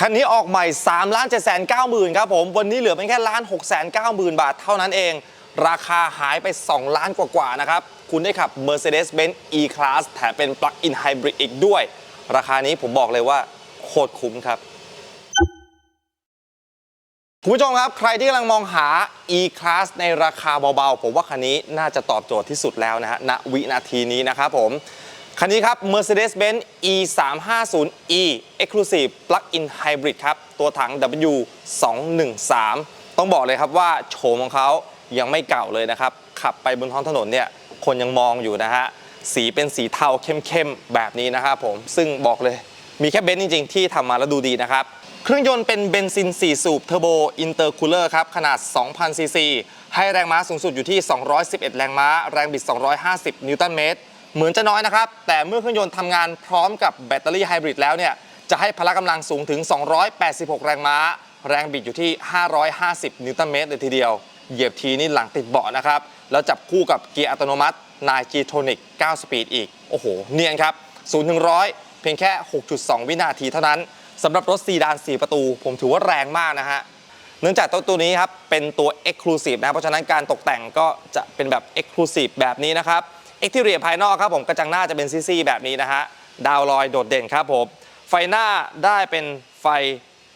คันนี้ออกใหม่3ล้าน7 9 0 0 0ครับผม วันนี้เหลือเป็นแค่ล้าน6 9 0 0 0 บาทเท่านั้นเอง ราคาหายไป 2 ล้านกว่าๆนะครับ คุณได้ขับ Mercedes-Benz E-Class แถมเป็น Plug-in Hybrid อีกด้วย ราคานี้ผมบอกเลยว่าโคตรคุ้มครับคุณผู้ชมครับ ใครที่กำลังมองหา E-Class ในราคาเบาๆ ผมว่าคันนี้น่าจะตอบโจทย์ที่สุดแล้วนะฮะณวินาทีนี้นะครับผม คันนี้ครับ Mercedes-Benz E350e Exclusive Plug-in Hybrid ครับ ตัวถัง W213 ต้องบอกเลยครับว่าโฉมของเขายังไม่เก่าเลยนะครับ ขับไปบนท้องถนนเนี่ย คนยังมองอยู่นะฮะ สีเป็นสีเทาเข้มๆ แบบนี้นะครับผม ซึ่งบอกเลย มีแค่เบนซ์จริงๆ ที่ทำมาแล้วดูดีนะครับ เครื่องยนต์เป็นเบนซิน 4 สูบเทอร์โบอินเตอร์คูลเลอร์ครับ ขนาด 2,000 ซีซี ให้แรงม้าสูงสุดอยู่ที่ 211 แรงม้า แรงบิด 250 นิวตันเมตร เหมือนจะน้อยนะครับ แต่เมื่อเครื่องยนต์ทำงานพร้อมกับแบตเตอรี่ไฮบริดแล้วเนี่ยจะให้พละกำลังสูงถึง 286 แรงม้า แรงบิดอยู่ที่ 550 นิวตันเมตรเลยทีเดียว เหยียบทีนี่หลังติดเบาะนะครับ แล้วจับคู่กับเกียร์อัตโนมัติ9 G-Tronic 9สปีดอีก โอ้โห เนียนครับ0ถึง100 เพียงแค่ 6.2 วินาทีเท่านั้นสำหรับรถซีดาน 4 ประตู ผมถือว่าแรงมากนะฮะ เนื่องจากตัวตัวนี้ครับ เป็นตัว Exclusive นะ เพราะฉะนั้นการตกแต่งก็จะเป็นแบบ Exclusive แบบนี้นะครับ e x t e r i o r ภายนอกครับผมกระจังหน้าจะเป็นซี่ๆแบบนี้นะฮะดาวลอยโดดเด่นครับผมไฟหน้าได้เป็นไฟ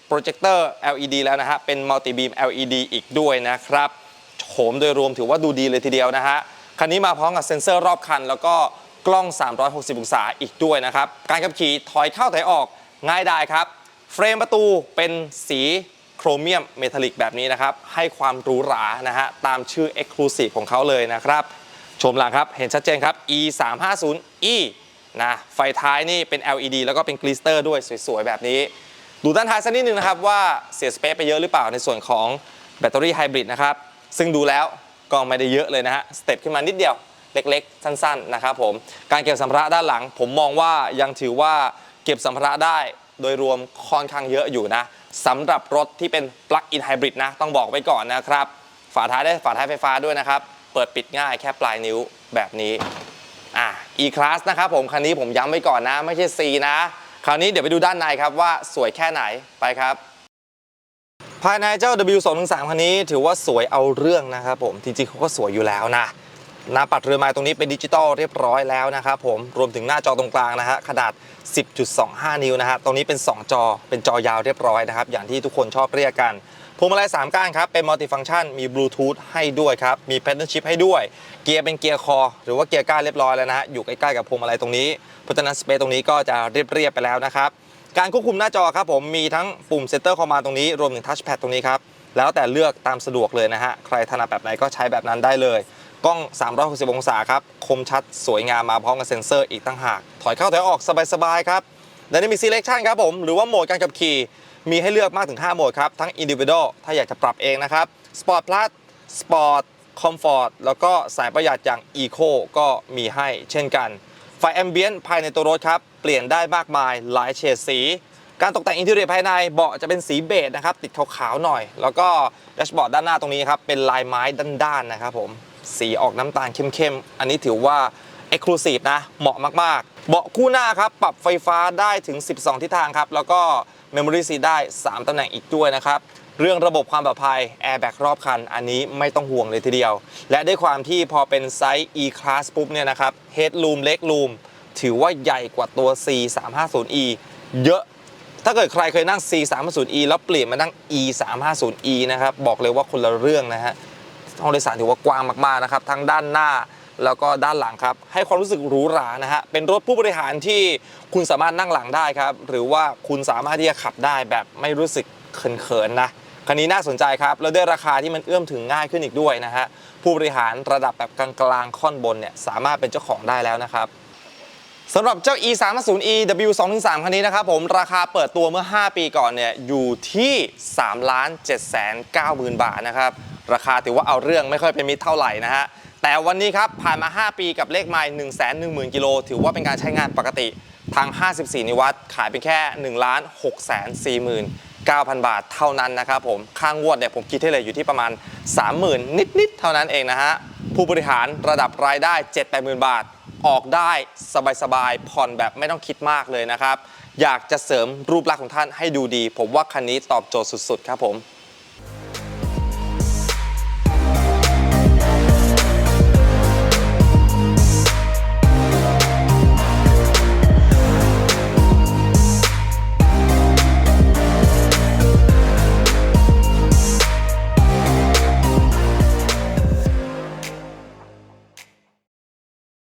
โปรเจคเตอร์ LED แล้วนะฮะเป็นมัลติบีม LED อีกด้วยนะครับโฉมโดยรวมถือว่าดูดีเลยทีเดียวนะฮะคันนี้มาพร้อมกับเซ็นเซอร์รอบคัน แล้วก็กล้อง 360 องศาอีกด้วยนะครับ การขับขี่ถอยเข้าถอยออกง่ายได้ครับ เฟรมประตูเป็นสีโครเมียมเมทัลลิกแบบนี้นะครับ ให้ความหรูหรานะฮะ ตามชื่อ Exclusive ของเขาเลยนะครับ ชมหลังครับ เห็นชัดเจนครับ E 3 5 0 E นะไฟท้ายนี่เป็น LED แล้วก็เป็นกลิสเตอร์ด้วยสวยๆ แบบนี้ ดูด้านท้ายสักนิดนึงนะครับว่าเสียสเปซไปเยอะหรือเปล่าในส่วนของแบตเตอรี่ไฮบริดนะครับ ซึ่งดูแล้วก็ไม่ได้เยอะเลยนะฮะ สเต็ปขึ้นมานิดเดียวเล็กๆ สั้นๆ นะครับผม การเก็บสัมภาระด้านหลัง ผมมองว่ายังถือว่าเก็บสัมภาระได้โดยรวมค่อนข้างเยอะอยู่นะสำหรับรถที่เป็น Plug-in Hybrid นะต้องบอกไว้ก่อนนะครับ ฝาท้ายได้ฝาท้ายไฟฟ้าด้วยนะครับ เปิดปิดง่ายแค่ปลายนิ้วแบบนี้อะ E-Class นะครับผมคันนี้ผมย้ำไว้ก่อนนะ ไม่ใช่ C นะคราวนี้เดี๋ยวไปดูด้านในครับว่าสวยแค่ไหนไปครับ ภายในเจ้า W213 คันนี้ถือว่าสวยเอาเรื่องนะครับผมจริงๆเขาก็สวยอยู่แล้วนะหน้าปัดเรือไม้ตรงนี้เป็นดิจิตอลเรียบร้อยแล้วนะครับผมรวมถึงหน้าจอตรงกลางนะฮะขนาด 10.25 นิ้วนะฮะตรงนี้เป็น 2 จอเป็นจอยาวเรียบร้อยนะครับอย่างที่ทุกคนชอบเรียกกัน พวงมาลัย3ก้านครับเป็นมัลติฟัง c t ชันมีบลูทูธให้ด้วยครับ มีแพ d เดิลชิพให้ด้วย เกียร์เป็นเกียร์คอ หรือว่าเกียร์ก้านเรียบร้อยแล้วนะฮะอยู่ใกล้ๆกับพวงมาลัยตรงนี้เพราะฉะนั้นสเปซตรงนี้ก็จะเรียบๆไปแล้วนะครับการควบคุมหน้าจอครับผมมีทั้งปุ่มเซ n เตอร์คอมมานตรงนี้รวมถึงทัชแพดตรงนี้ครับแล้วแต่เลือกตามสะดวกเลยนะฮะใครถนัดแบบไหนก็ใช้แบบนั้นได้เลยกล้อง 360 องศาครับคมชัดสวยงามมาพร้อมกับเซ็นเซอร์อีกตั้งหาก ถอยเข้าถอยออกสบายๆครับ Dynamic Selection ครับผม หรือว่าโหมดการขับขี่ มีให้เลือกมากถึง 5 โหมดครับ ทั้ง Individual ถ้าอยากจะปรับเองนะครับ Sport Plus Sport Comfort แล้วก็สายประหยัดอย่าง Eco ก็มีให้เช่นกัน ไฟแอมเบียนภายในตัวรถครับ เปลี่ยนได้มากมายหลายเฉดสี การตกแต่งอินเทอร์เนียภายในเบาะจะเป็นสีเบจนะครับ ติดขาวๆหน่อย แล้วก็แดชบอร์ดด้านหน้าตรงนี้ครับ เป็นลายไม้ด้านๆนะครับผมสีออกน้ำตาลเข้มๆ อันนี้ถือว่า Exclusive นะ เหมาะมาก เบาะคู่หน้าครับ ปรับไฟฟ้าได้ถึง 12 ทิศทางครับ แล้วก็ Memory Seat ได้ 3 ตำแหน่งอีกด้วยนะครับ เรื่องระบบความปลอดภัย Airbag รอบคัน อันนี้ไม่ต้องห่วงเลยทีเดียว และด้วยความที่พอเป็นไซส์ E-Class ปุ๊บเนี่ยนะครับ Headroom Legroom ถือว่าใหญ่กว่าตัว C350e เยอะ ถ้าเกิดใครเคยนั่ง C350e แล้วเปลี่ยนมานั่ง E350e นะครับ บอกเลยว่าคนละเรื่องนะฮะห้องโดยสารถือว่ากว้างมากๆนะครับทั้งด้านหน้า แล้วก็ด้านหลังครับ ให้ความรู้สึกหรูหรานะฮะ เป็นรถผู้บริหารที่คุณสามารถนั่งหลังได้ครับ หรือว่าคุณสามารถที่จะขับได้แบบไม่รู้สึกเขินๆนะคันนี้น่าสนใจครับ แล้วด้วยราคาที่มันเอื้อมถึงง่ายขึ้นอีกด้วยนะฮะ ผู้บริหารระดับแบบกลางๆค่อนบนเนี่ยสามารถเป็นเจ้าของได้แล้วนะครับสำหรับเจ้า e 3 0 e w 2 3คันนี้นะครับผมราคาเปิดตัวเมื่อ 5 ปีก่อนเนี่ยอยู่ที่3ล้าน7 9 0 0 0 บาทนะครับ ราคาถือว่าเอาเรื่องไม่ค่อยเป็นมิตรเท่าไหร่นะฮะ แต่วันนี้ครับผ่านมา 5 ปีกับเลขไมล์1 1 0 0 0 0 กิโลถือว่าเป็นการใช้งานปกติทาง 54 นิวัตขายเป็นแค่ 1,649,000 บาทเท่านั้นนะครับผม ค่างวดเนี่ยผมคิดให้เลยอยู่ที่ประมาณ 30,000 นิด ๆ เท่านั้นเองนะฮะ ผู้บริหารระดับรายได้ 7 8 0 0 0 0 บาท ออกได้สบาย ๆ ผ่อนแบบไม่ต้องคิดมากเลยนะครับ อยากจะเสริมรูปลักษณ์ของท่านให้ดูดี ผมว่าคันนี้ตอบโจทย์สุด ๆ ครับผม